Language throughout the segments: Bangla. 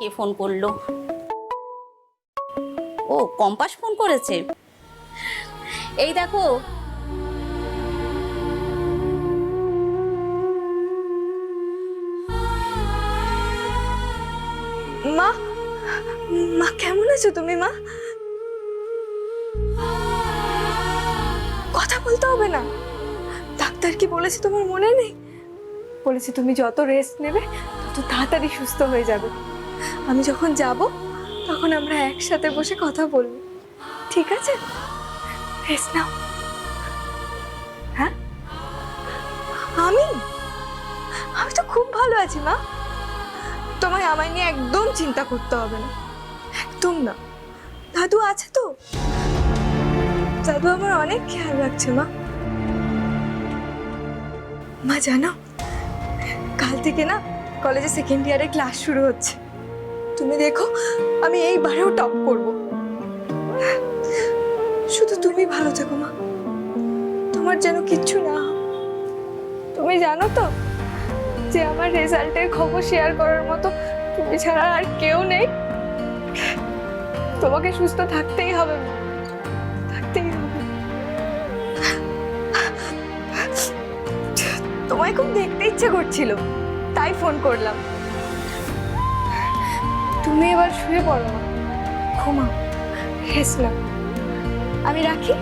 কে ফোন করল? ও, কম্পাস ফোন করেছে? এই দেখো। মা মা, কেমন আছো তুমি, মা? কথা বলতে হবে না। ডাক্তার কি বলেছে তোমার মনে নেই? বলেছে তুমি যত রেস্ট নেবে, তত তাড়াতাড়ি সুস্থ হয়ে যাবে। আমি যখন যাব, তখন আমরা একসাথে বসে কথা বলব। ঠিক আছে? হ্যাঁ? আমি? আমি তো খুব ভালো আছি, মা। তোমায় আমায় নিয়ে একদম চিন্তা করতে হবে না। একদম না। দাদু আছে তো? দাদু আমার অনেক খেয়াল রাখছে, মা। মা, জানো? কাল থেকে না কলেজে সেকেন্ড ইয়ারে ক্লাস শুরু হচ্ছে। তুমি দেখো, আমি এইবারেও টপ করব। শুধু তুমি ভালো থাকো, মা। তোমার যেন কিচ্ছু না তুমি জানো তো যে আমার রেজাল্টের খবর শেয়ার করার মতো তুমি ছাড়া আর কেউ নেই। তোমাকে সুস্থ থাকতেই হবে। থাকতেই হবে। তোমায় খুব দেখতে ইচ্ছে করছিল, তাই ফোন করলাম। শুয়ে পড়ো মা ঘুমাও রেস্ট নাও। আমি রাখি?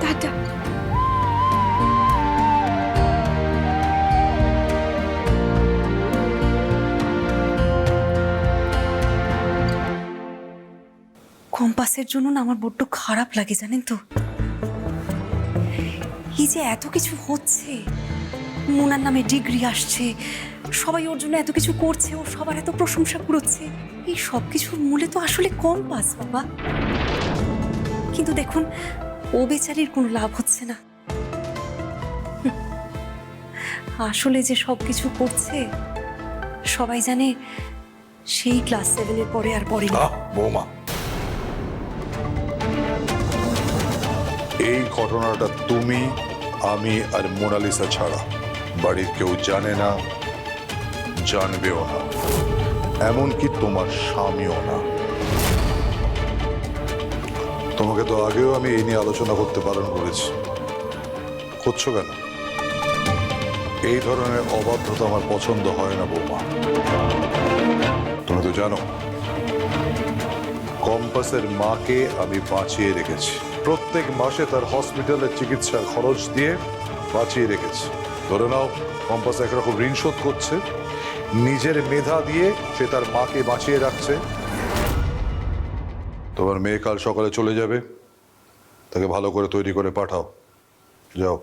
টাটা। কম্পাসের জন্য না আমার বড্ড খারাপ লাগে, জানেন তো? এই যে এত কিছু হচ্ছে। মোনার নামে ডিগ্রি আসছে। সবাই ওর জন্য এত কিছু করছে, ও সবার এত প্রশংসা কুড়োচ্ছে এই সব কিছুর মূলে তো আসলে কম্পাস বাবা। কিন্তু দেখুন, ও বেচারির কোনো লাভ হচ্ছে না। আসলে যে সব কিছু করছে, সবাই জানে সেই ক্লাস সেভেনের পরে আর পরে বৌমা। এই ঘটনাটা তুমি, আমি আর মোনালিসা ছাড়া বাড়ির কেউ জানে না, জানবেও না। এমনকি তোমার স্বামীও না। তোমাকে তো আগেও আমি এই নিয়ে আলোচনা করতে বারণ করেছি। করছ কেন? এই ধরনের অবাধ্যতা আমার পছন্দ হয় না, বৌমা। তুমি তো জানো, কম্পাসের মাকে আমি বাঁচিয়ে রেখেছি। প্রত্যেক মাসে তার হসপিটালের চিকিৎসার খরচ দিয়ে বাঁচিয়ে রেখেছি। ধরে নাও, কম্পাস একরকম ঋণ শোধ করছে। নিজের মেধা দিয়ে সে তার মাকে বাঁচিয়ে রাখছে। তোমার মেয়ে কাল সকালে চলে যাবে। তাকে ভালো করে তৈরি করে পাঠাও। যাও।